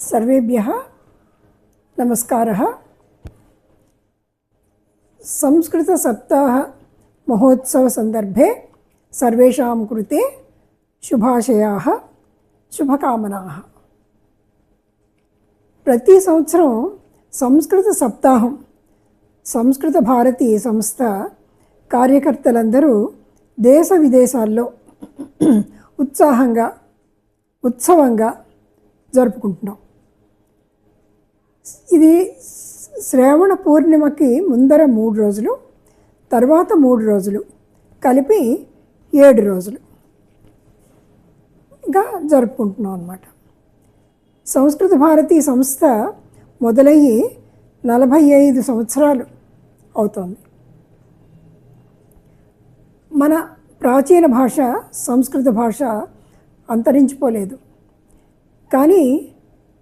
సర్వేభ్య నమస్కార సంస్కృత సప్తాహ మహోత్సవ సందర్భే సర్వేషాం కృతే శుభాశయా శుభకామనా ప్రతి సంవత్సరం సంస్కృత సప్తాహం సంస్కృత భారతి సంస్థ కార్యకర్తలందరూ దేశ విదేశాల్లో ఉత్సాహంగా ఉత్సవంగా జరుపుకుంటున్నాం। ఇది శ్రావణ పూర్ణిమకి ముందర మూడు రోజులు తర్వాత మూడు రోజులు కలిపి ఏడు రోజులు. గా జరుపుకుంటున్నాం అన్నమాట. సంస్కృత భారతి సంస్థ మొదలయ్యి నలభై ఐదు సంవత్సరాలు అవుతోంది. మన ప్రాచీన భాష సంస్కృత భాష అంతరించిపోలేదు. కానీ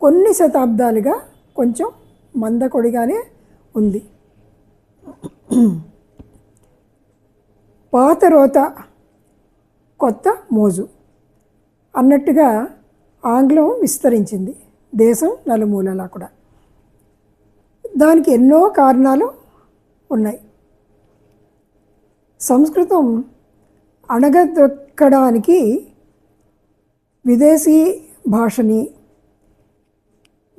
కొన్ని శతాబ్దాలుగా కొంచెం మందకొడిగానే ఉంది. పాత రోత కొత్త మోజు అన్నట్టుగా ఆంగ్లం విస్తరించింది. దేశం నలుమూలలా కూడా. దానికి ఎన్నో కారణాలు ఉన్నాయి. సంస్కృతం అణగదొక్కడానికి విదేశీ భాషని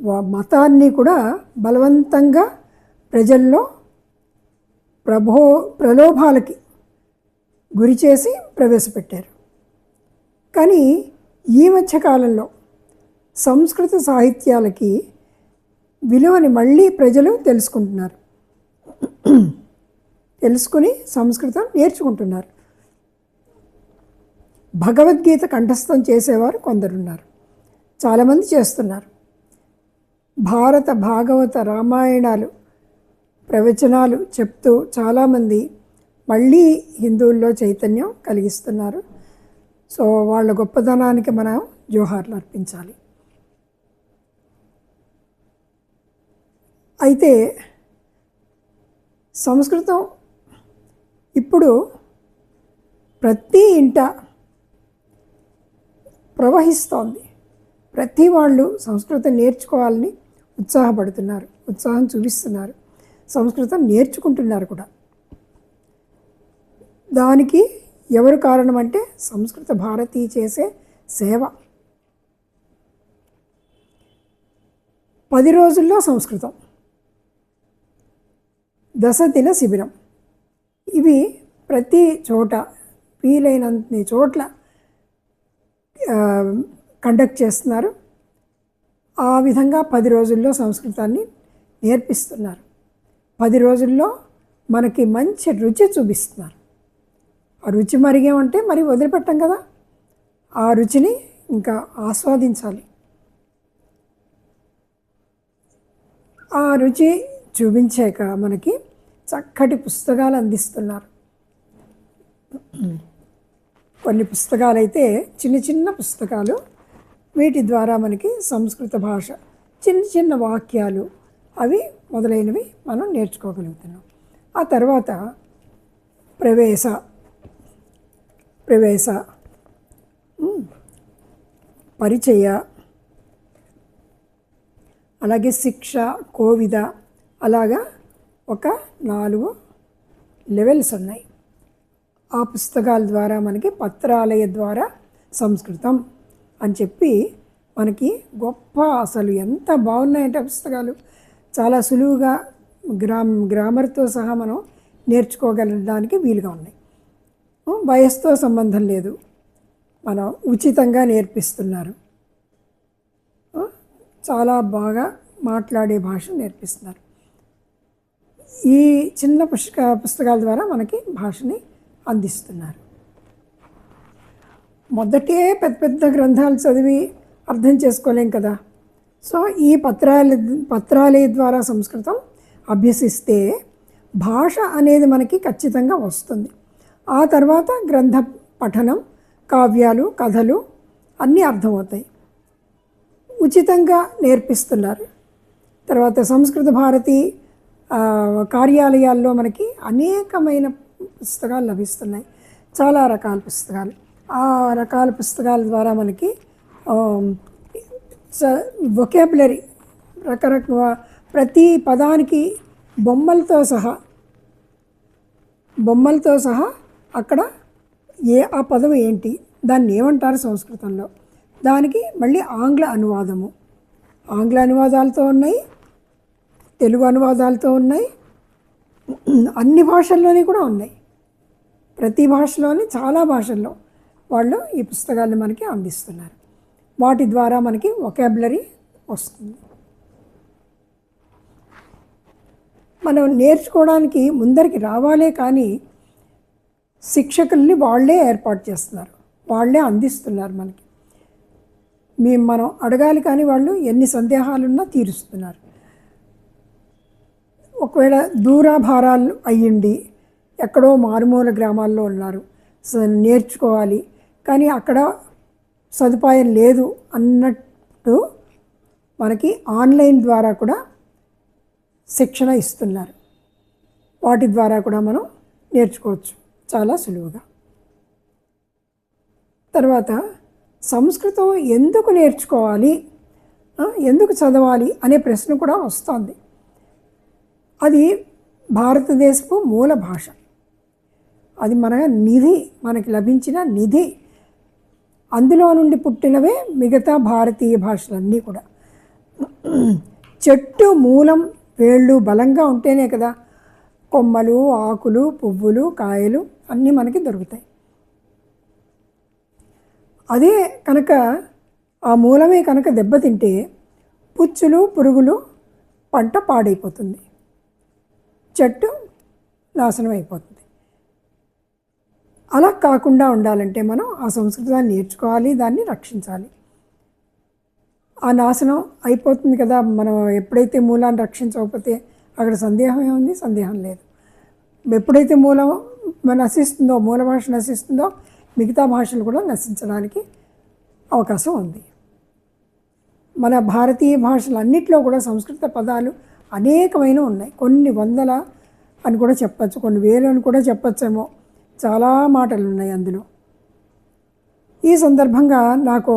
మతాన్ని కూడా బలవంతంగా ప్రజల్లో ప్రభో ప్రలోభాలకి గురి చేసి ప్రవేశపెట్టారు. కానీ ఈ మధ్య కాలంలో సంస్కృత సాహిత్యాలకి విలువని మళ్ళీ ప్రజలు తెలుసుకుంటున్నారు. తెలుసుకుని సంస్కృతం నేర్చుకుంటున్నారు. భగవద్గీత కంఠస్థం చేసేవారు కొందరున్నారు. చాలామంది చేస్తున్నారు. భారత భాగవత రామాయణాలు ప్రవచనాలు చెప్తూ చాలామంది మళ్ళీ హిందువుల్లో చైతన్యం కలిగిస్తున్నారు. సో వాళ్ళ గొప్పతనానికి మనం జోహార్లు అర్పించాలి. అయితే సంస్కృతం ఇప్పుడు ప్రతి ఇంట ప్రవహిస్తోంది. ప్రతి వాళ్ళు సంస్కృతం నేర్చుకోవాలని ఉత్సాహపడుతున్నారు ఉత్సాహం చూపిస్తున్నారు సంస్కృతం నేర్చుకుంటున్నారు కూడా. దానికి ఎవరు కారణం అంటే సంస్కృత భారతి చేసే సేవ. పది రోజుల్లో సంస్కృతం. దశ దిన శిబిరం. ఇవి ప్రతి చోట వీలైనన్ని చోట్ల కండక్ట్ చేస్తున్నారు. ఆ విధంగా పది రోజుల్లో సంస్కృతాన్ని నేర్పిస్తున్నారు. పది రోజుల్లో మనకి మంచి రుచి చూపిస్తున్నారు. ఆ రుచి మరిగేమంటే మరి వదిలిపెట్టం కదా. ఆ రుచిని ఇంకా ఆస్వాదించాలి. ఆ రుచి చూపించాక మనకి చక్కటి పుస్తకాలు అందిస్తున్నారు. కొన్ని పుస్తకాలు అయితే చిన్న చిన్న పుస్తకాలు వీటి ద్వారా మనకి సంస్కృత భాష చిన్న చిన్న వాక్యాలు అవి మొదలైనవి మనం నేర్చుకోగలుగుతున్నాం. ఆ తర్వాత ప్రవేశ ప్రవేశ పరిచయ అలాగే శిక్ష కోవిద అలాగా ఒక నాలుగు లెవెల్స్ ఉన్నాయి. ఆ పుస్తకాల ద్వారా మనకి పత్రాలయ ద్వారా సంస్కృతం అని చెప్పి మనకి గొప్ప అసలు ఎంత బాగున్నాయంటే ఆ పుస్తకాలు. చాలా సులువుగా గ్రామ్ గ్రామర్తో సహా మనం నేర్చుకోగలడానికి వీలుగా ఉన్నాయి. వయసుతో సంబంధం లేదు. మనం ఉచితంగా నేర్పిస్తున్నారు. చాలా బాగా మాట్లాడే భాష నేర్పిస్తున్నారు. ఈ చిన్న పుస్తక పుస్తకాల ద్వారా మనకి భాషని అందిస్తున్నారు. మొదటే పెద్ద పెద్ద గ్రంథాలు చదివి అర్థం చేసుకోలేం కదా. సో ఈ పత్రాల పత్రాలయ ద్వారా సంస్కృతం అభ్యసిస్తే భాష అనేది మనకి ఖచ్చితంగా వస్తుంది. ఆ తర్వాత గ్రంథ పఠనం కావ్యాలు కథలు అన్నీ అర్థమవుతాయి. ఉచితంగా నేర్పిస్తున్నారు. తర్వాత సంస్కృత భారతి కార్యాలయాల్లో మనకి అనేకమైన పుస్తకాలు లభిస్తున్నాయి. చాలా రకాల పుస్తకాలు. ఆ రకాల పుస్తకాల ద్వారా మనకి స వొకాబులరీ రకరకాల ప్రతి పదానికి బొమ్మలతో సహా బొమ్మలతో సహా అక్కడ ఏ ఆ పదం ఏంటి దాన్ని ఏమంటారు సంస్కృతంలో? దానికి మళ్ళీ ఆంగ్ల అనువాదము. ఆంగ్ల అనువాదాలతో ఉన్నాయి తెలుగు అనువాదాలతో ఉన్నాయి అన్ని భాషల్లోనే కూడా ఉన్నాయి. ప్రతి భాషలోని చాలా భాషల్లో. వాళ్ళు ఈ పుస్తకాలను మనకి అందిస్తున్నారు. వాటి ద్వారా మనకి ఒకాబులరీ వస్తుంది. మనం నేర్చుకోవడానికి ముందరికి రావాలే కానీ శిక్షకుల్ని వాళ్ళే ఏర్పాటు చేస్తున్నారు. వాళ్ళే అందిస్తున్నారు మనకి. మేము మనం అడగాలి కానీ వాళ్ళు ఎన్ని సందేహాలున్నా తీరుస్తున్నారు. ఒకవేళ దూరాభారాలు అయ్యండి ఎక్కడో మారుమూల గ్రామాల్లో ఉన్నారు. స- నేర్చుకోవాలి. కానీ అక్కడ సదుపాయం లేదు అన్నట్టు మనకి ఆన్లైన్ ద్వారా కూడా శిక్షణ ఇస్తున్నారు. వాటి ద్వారా కూడా మనం నేర్చుకోవచ్చు. చాలా సులువుగా. తర్వాత సంస్కృతం ఎందుకు నేర్చుకోవాలి? ఎందుకు చదవాలి అనే ప్రశ్న కూడా వస్తుంది. అది భారతదేశపు మూల భాష. అది మన నిధి మనకి లభించిన నిధి అందులో నుండి పుట్టినవే మిగతా భారతీయ భాషలన్నీ కూడా. చెట్టు మూలం వేళ్ళు బలంగా ఉంటేనే కదా కొమ్మలు ఆకులు పువ్వులు కాయలు అన్నీ మనకి దొరుకుతాయి. అదే కనుక ఆ మూలమే కనుక దెబ్బతింటే పుచ్చులు పురుగులు పంట పాడైపోతుంది. చెట్టు నాశనం అయిపోతుంది అలా కాకుండా ఉండాలంటే మనం ఆ సంస్కృతాన్ని నేర్చుకోవాలి దాన్ని రక్షించాలి. ఆ నాశనం అయిపోతుంది కదా మనం ఎప్పుడైతే మూలాన్ని రక్షించకపోతే అక్కడ సందేహం ఏముంది? సందేహం లేదు. ఎప్పుడైతే మూలం నశిస్తుందో మూల భాష నశిస్తుందో మిగతా భాషలు కూడా నశించడానికి అవకాశం ఉంది. మన భారతీయ భాషలన్నింటిలో కూడా సంస్కృత పదాలు అనేకమైన ఉన్నాయి. కొన్ని వందల అని కూడా చెప్పచ్చు కొన్ని వేలు అని కూడా చెప్పచ్చేమో. చాలా మాటలు ఉన్నాయి అందులో. ఈ సందర్భంగా నాకు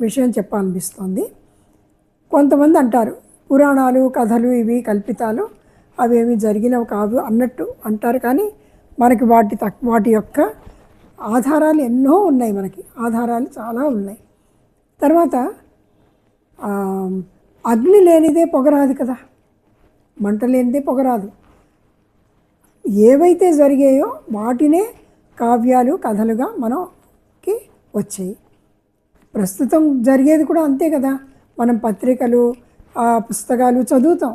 విషయం చెప్పాలనిపిస్తోంది. కొంతమంది అంటారు పురాణాలు కథలు ఇవి కల్పితాలు అవేమి జరిగినవి కావు అన్నట్టు అంటారు కానీ మనకి వాటి తక్ వాటి యొక్క ఆధారాలు ఎన్నో ఉన్నాయి మనకి. ఆధారాలు చాలా ఉన్నాయి. తర్వాత అగ్ని లేనిదే పొగరాదు కదా. మంట లేనిదే పొగరాదు. ఏవైతే జరిగాయో వాటినే కావ్యాలు కథలుగా మనకి వచ్చాయి. ప్రస్తుతం జరిగేది కూడా అంతే కదా. మనం పత్రికలు పుస్తకాలు చదువుతాం.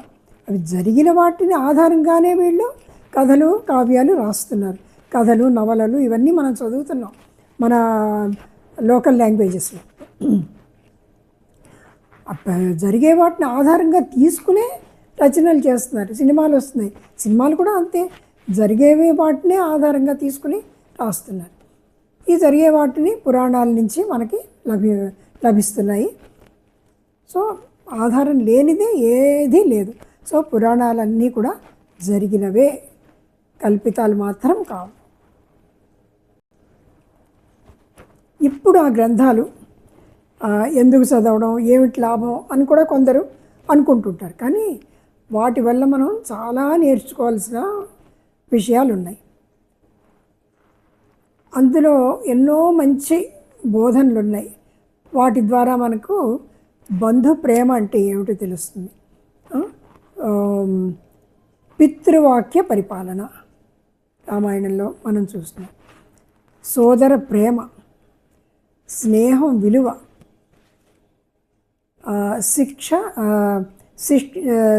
అవి జరిగిన వాటిని ఆధారంగానే వీళ్ళు కథలు కావ్యాలు రాస్తున్నారు. కథలు నవలలు ఇవన్నీ మనం చదువుతున్నాం మన లోకల్ లాంగ్వేజెస్లో. జరిగే వాటిని ఆధారంగా తీసుకునే రచనలు చేస్తున్నారు. సినిమాలు వస్తున్నాయి. సినిమాలు కూడా అంతే. జరిగేవి వాటినే ఆధారంగా తీసుకుని రాస్తున్నారు. ఈ జరిగే వాటిని పురాణాల నుంచి మనకి లభి లభిస్తున్నాయి. సో ఆధారం లేనిదే ఏదీ లేదు. సో పురాణాలన్నీ కూడా జరిగినవే. కల్పితాలు మాత్రం కావు. ఇప్పుడు ఆ గ్రంథాలు ఎందుకు చదవడం ఏమిటి లాభం అని కూడా కొందరు అనుకుంటుంటారు. కానీ వాటి వల్ల మనం చాలా నేర్చుకోవాల్సిన విషయాలు ఉన్నాయి అందులో ఎన్నో మంచి బోధనలు ఉన్నాయి వాటి ద్వారా మనకు బంధు ప్రేమ అంటే ఏమిటో తెలుస్తుంది. పితృవాక్య పరిపాలన రామాయణంలో మనం చూస్తున్నాం. సోదర ప్రేమ స్నేహం విలువ శిక్ష ఆ,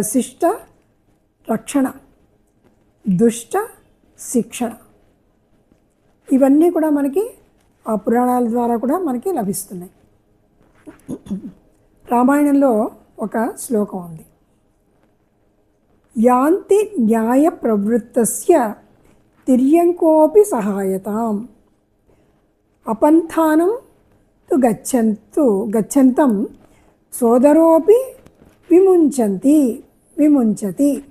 శిష్ట రక్షణ దుష్ట శిక్షణ. ఇవన్నీ కూడా మనకి ఆ పురాణాల ద్వారా కూడా మనకి లభిస్తున్నాయి. రామాయణంలో ఒక శ్లోకం ఉంది. యాంతి న్యాయ ప్రవృత్తస్య తిర్యంకోపి సహాయతాం. అపంథానం తు గచ్చంతు గచ్చంతం సోదరోపి విముంచంతి విముంచతి.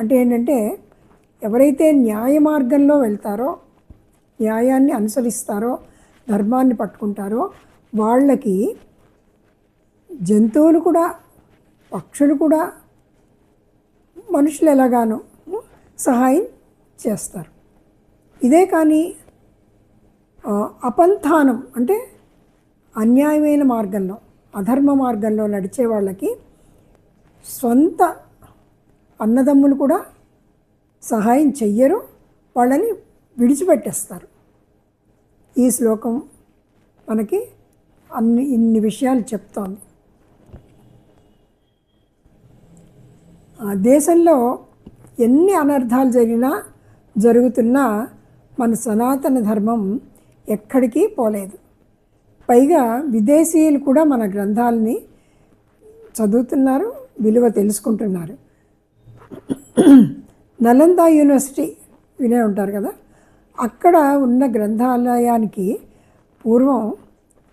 అంటే ఏంటంటే ఎవరైతే న్యాయ మార్గంలో వెళ్తారో న్యాయాన్ని అనుసరిస్తారో ధర్మాన్ని పట్టుకుంటారో వాళ్ళకి జంతువులు కూడా పక్షులు కూడా మనుషులు ఎలాగానో సహాయం చేస్తారు. ఇదే కానీ అపంథానం అంటే అన్యాయమైన మార్గంలో అధర్మ మార్గంలో నడిచే వాళ్ళకి సొంత అన్నదమ్ములు కూడా సహాయం చెయ్యరు. వాళ్ళని విడిచిపెట్టేస్తారు. ఈ శ్లోకం మనకి అన్ని ఇన్ని విషయాలు చెప్తోంది. ఆ దేశంలో ఎన్ని అనర్థాలు జరిగినా జరుగుతున్నా మన సనాతన ధర్మం ఎక్కడికి పోలేదు. పైగా విదేశీయులు కూడా మన గ్రంథాలని చదువుతున్నారు విలువ తెలుసుకుంటున్నారు. నలంద యూనివర్సిటీ వినే ఉంటారు కదా? అక్కడ ఉన్న గ్రంథాలయానికి పూర్వం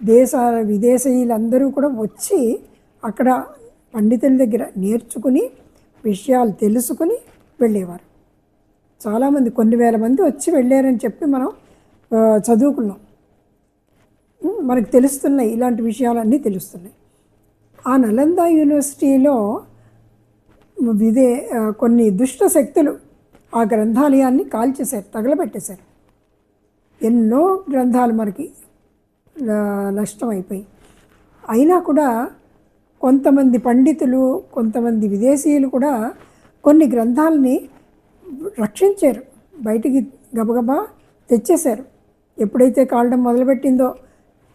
దేశ విదేశీయులందరూ కూడా వచ్చి అక్కడ పండితుల దగ్గర నేర్చుకుని విషయాలు తెలుసుకుని వెళ్ళేవారు. చాలామంది కొన్ని వేల మంది వచ్చి వెళ్ళారని చెప్పి మనం చదువుకున్నాం. మనకు తెలుస్తున్నాయి ఇలాంటి విషయాలన్నీ తెలుస్తున్నాయి. ఆ నలంద యూనివర్సిటీలో విదే కొన్ని దుష్ట శక్తులు ఆ గ్రంథాలయాన్ని కాల్చేశారు తగలబెట్టేశారు. ఎన్నో గ్రంథాలు మనకి నష్టమైపోయి. నష్టం అయిపోయి అయినా కూడా కొంతమంది పండితులు కొంతమంది విదేశీయులు కూడా కొన్ని గ్రంథాలని రక్షించారు. బయటికి గబగబా తెచ్చేశారు. ఎప్పుడైతే కాలడం మొదలుపెట్టిందో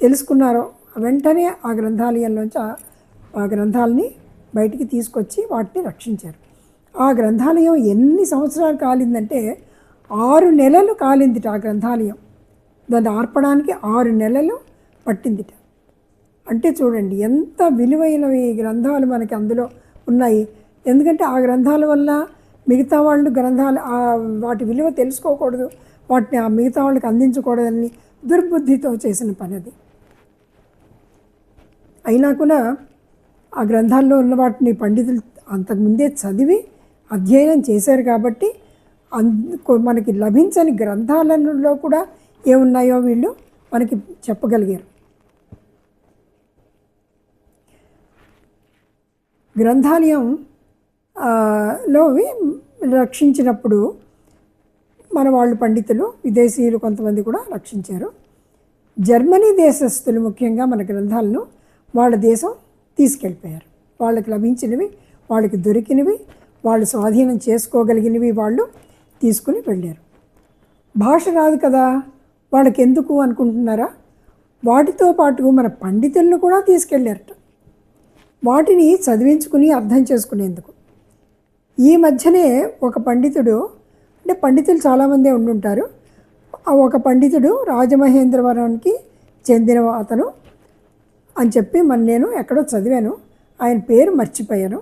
తెలుసుకున్నారో వెంటనే ఆ గ్రంథాలయంలోంచి ఆ- గ్రంథాలని బయటికి తీసుకొచ్చి వాటిని రక్షించారు. ఆ గ్రంథాలయం ఎన్ని సంవత్సరాలు కాలిందంటే ఆరు నెలలు కాలింది ఆ గ్రంథాలయం. దాన్ని ఆర్పడానికి ఆరు నెలలు పట్టిందిట. అంటే చూడండి ఎంత విలువైనవి గ్రంథాలు మనకి అందులో ఉన్నాయి. ఎందుకంటే ఆ గ్రంథాల వల్ల మిగతా వాళ్ళు గ్రంథాలు వాటి విలువ తెలుసుకోకూడదు. వాటిని ఆ మిగతా వాళ్ళకి అందించకూడదని దుర్బుద్ధితో చేసిన పని అది అయినా కూడా ఆ గ్రంథాల్లో ఉన్న వాటిని పండితులు అంతకుముందే చదివి అధ్యయనం చేశారు కాబట్టి అందుకు మనకి లభించని గ్రంథాలలో కూడా ఏమున్నాయో వీళ్ళు మనకి చెప్పగలిగారు. గ్రంథాలయం లోవి రక్షించినప్పుడు మన వాళ్ళు పండితులు విదేశీయులు కొంతమంది కూడా రక్షించారు. జర్మనీ దేశస్థులు ముఖ్యంగా మన గ్రంథాలను వాళ్ళ దేశం తీసుకెళ్ళిపోయారు. వాళ్ళకి లభించినవి వాళ్ళకి దొరికినవి వాళ్ళు స్వాధీనం చేసుకోగలిగినవి వాళ్ళు తీసుకుని వెళ్ళారు. భాష రాదు కదా? వాళ్ళకి ఎందుకు అనుకుంటున్నారా? వాటితో పాటు మన పండితులను కూడా తీసుకెళ్ళారట వాటిని చదివించుకుని అర్థం చేసుకునేందుకు. ఈ మధ్యనే ఒక పండితుడు అంటే పండితులు చాలామందే ఉండుంటారు. ఆ ఒక పండితుడు రాజమహేంద్రవరానికి చెందిన అతను అని చెప్పి మన నేను ఎక్కడో చదివాను. ఆయన పేరు మర్చిపోయాను.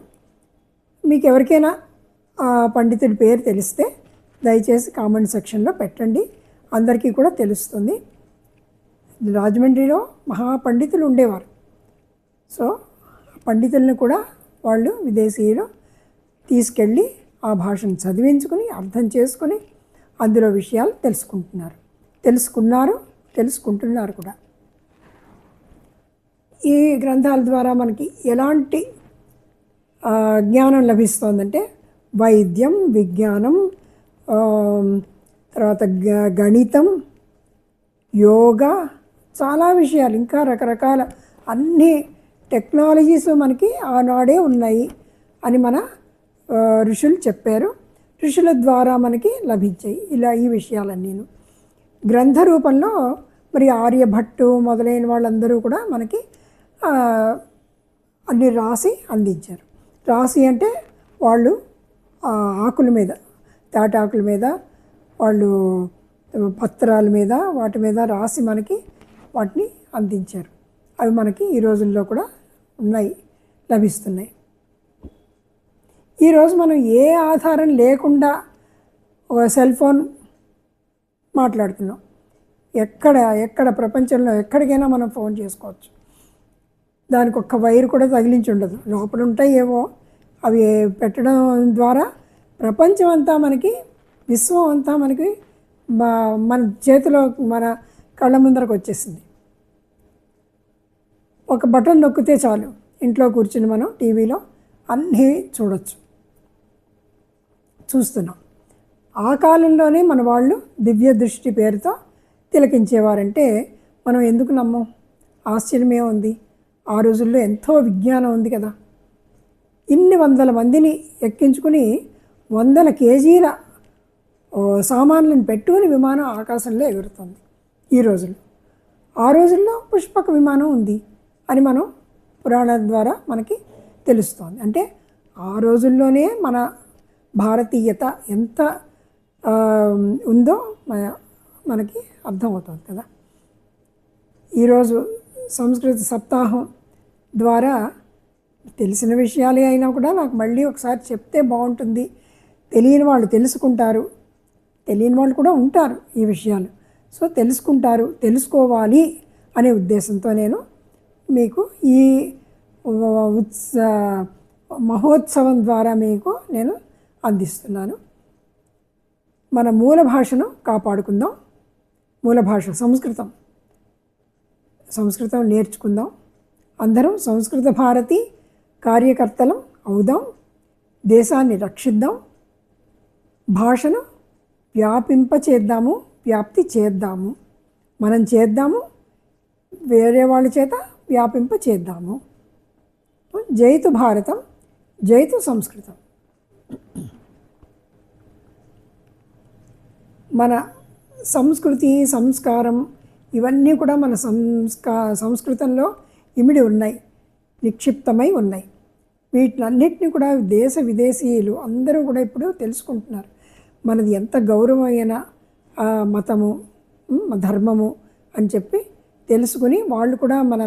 మీకు ఎవరికైనా ఆ పండితుడి పేరు తెలిస్తే దయచేసి కామెంట్ సెక్షన్లో పెట్టండి. అందరికీ కూడా తెలుస్తుంది. రాజమండ్రిలో మహాపండితులు ఉండేవారు. సో పండితులను కూడా వాళ్ళు విదేశీయులు తీసుకెళ్ళి ఆ భాషను చదివించుకుని అర్థం చేసుకుని అందులో విషయాలు తెలుసుకుంటున్నారు. తెలుసుకున్నారు తెలుసుకుంటున్నారు కూడా. ఈ గ్రంథాల ద్వారా మనకి ఎలాంటి జ్ఞానం లభిస్తోందంటే వైద్యం విజ్ఞానం తర్వాత గ- గణితం యోగా చాలా విషయాలు ఇంకా రకరకాల అన్ని టెక్నాలజీస్ మనకి ఆనాడే ఉన్నాయి అని మన ఋషులు చెప్పారు. ఋషుల ద్వారా మనకి లభించాయి ఇలా ఈ విషయాలన్నీను. గ్రంథ రూపంలో మరి ఆర్యభట్టు మొదలైన వాళ్ళందరూ కూడా మనకి అన్ని రాసి అందించారు. రాసి అంటే వాళ్ళు ఆకుల మీద తాటాకుల మీద వాళ్ళు పత్రాల మీద వాటి మీద రాసి మనకి వాటిని అందించారు. అవి మనకి ఈ రోజుల్లో కూడా ఉన్నాయి లభిస్తున్నాయి. ఈరోజు మనం ఏ ఆధారం లేకుండా ఒక సెల్ ఫోన్ మాట్లాడుతున్నాం? ఎక్కడ ఎక్కడ ప్రపంచంలో ఎక్కడికైనా మనం ఫోన్ చేసుకోవచ్చు. దానికి ఒక్క వైర్ కూడా తగిలించి ఉండదు. లోపల ఉంటాయేమో ఏవో అవి పెట్టడం ద్వారా ప్రపంచం అంతా మనకి విశ్వం అంతా మనకి మా- మన చేతిలో మన కళ్ళ ముందరకు వచ్చేసింది. ఒక బటన్ నొక్కితే చాలు. ఇంట్లో కూర్చుని మనం టీవీలో అన్నీ చూడొచ్చు. చూస్తున్నాం. ఆ కాలంలోనే మన వాళ్ళు దివ్య దృష్టి పేరుతో తిలకించేవారంటే మనం ఎందుకు నమ్మం? ఆశ్చర్యమే ఉంది. ఆ రోజుల్లో ఎంతో విజ్ఞానం ఉంది కదా. ఇన్ని వందల మందిని ఎక్కించుకుని వందల కేజీల సామాన్లను పెట్టుకుని విమానం ఆకాశంలో ఎగురుతుంది. ఈ రోజుల్లో. ఆ రోజుల్లో పుష్పక విమానం ఉంది అని మనం పురాణాల ద్వారా మనకి తెలుస్తోంది. అంటే ఆ రోజుల్లోనే మన భారతీయత ఎంత ఉందో మనకి అర్థమవుతుంది కదా. ఈరోజు సంస్కృత సప్తాహం ద్వారా తెలిసిన విషయాలే అయినా కూడా నాకు మళ్ళీ ఒకసారి చెప్తే బాగుంటుంది. తెలియని వాళ్ళు తెలుసుకుంటారు. తెలియని వాళ్ళు కూడా ఉంటారు ఈ విషయాలు. సో తెలుసుకుంటారు తెలుసుకోవాలి అనే ఉద్దేశంతో నేను మీకు ఈ ఉత్స మహోత్సవం ద్వారా మీకు నేను అందిస్తున్నాను. మన మూల భాషను కాపాడుకుందాం. మూల భాష సంస్కృతం. సంస్కృతం నేర్చుకుందాం. అందరం సంస్కృత భారతి కార్యకర్తలం అవుదాం. దేశాన్ని రక్షిద్దాం. భాషను వ్యాపింప చేద్దాము వ్యాప్తి చేద్దాము. మనం చేద్దాము వేరే వాళ్ళ చేత వ్యాపింప చేద్దాము జైతు భారతం జైతు సంస్కృతం. మన సంస్కృతి సంస్కారం ఇవన్నీ కూడా మన సంస్కా సంస్కృతంలో ఇమిడి ఉన్నాయి నిక్షిప్తమై ఉన్నాయి. వీటినన్నిటిని కూడా దేశ విదేశీయులు అందరూ కూడా ఇప్పుడు తెలుసుకుంటున్నారు. మనది ఎంత గౌరవమైన మతము ధర్మము అని చెప్పి తెలుసుకుని వాళ్ళు కూడా మన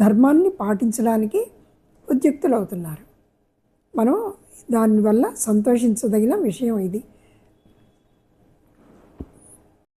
ధర్మాన్ని పాటించడానికి ఉద్యుక్తులు అవుతున్నారు మనం దానివల్ల సంతోషించదగిన విషయం ఇది.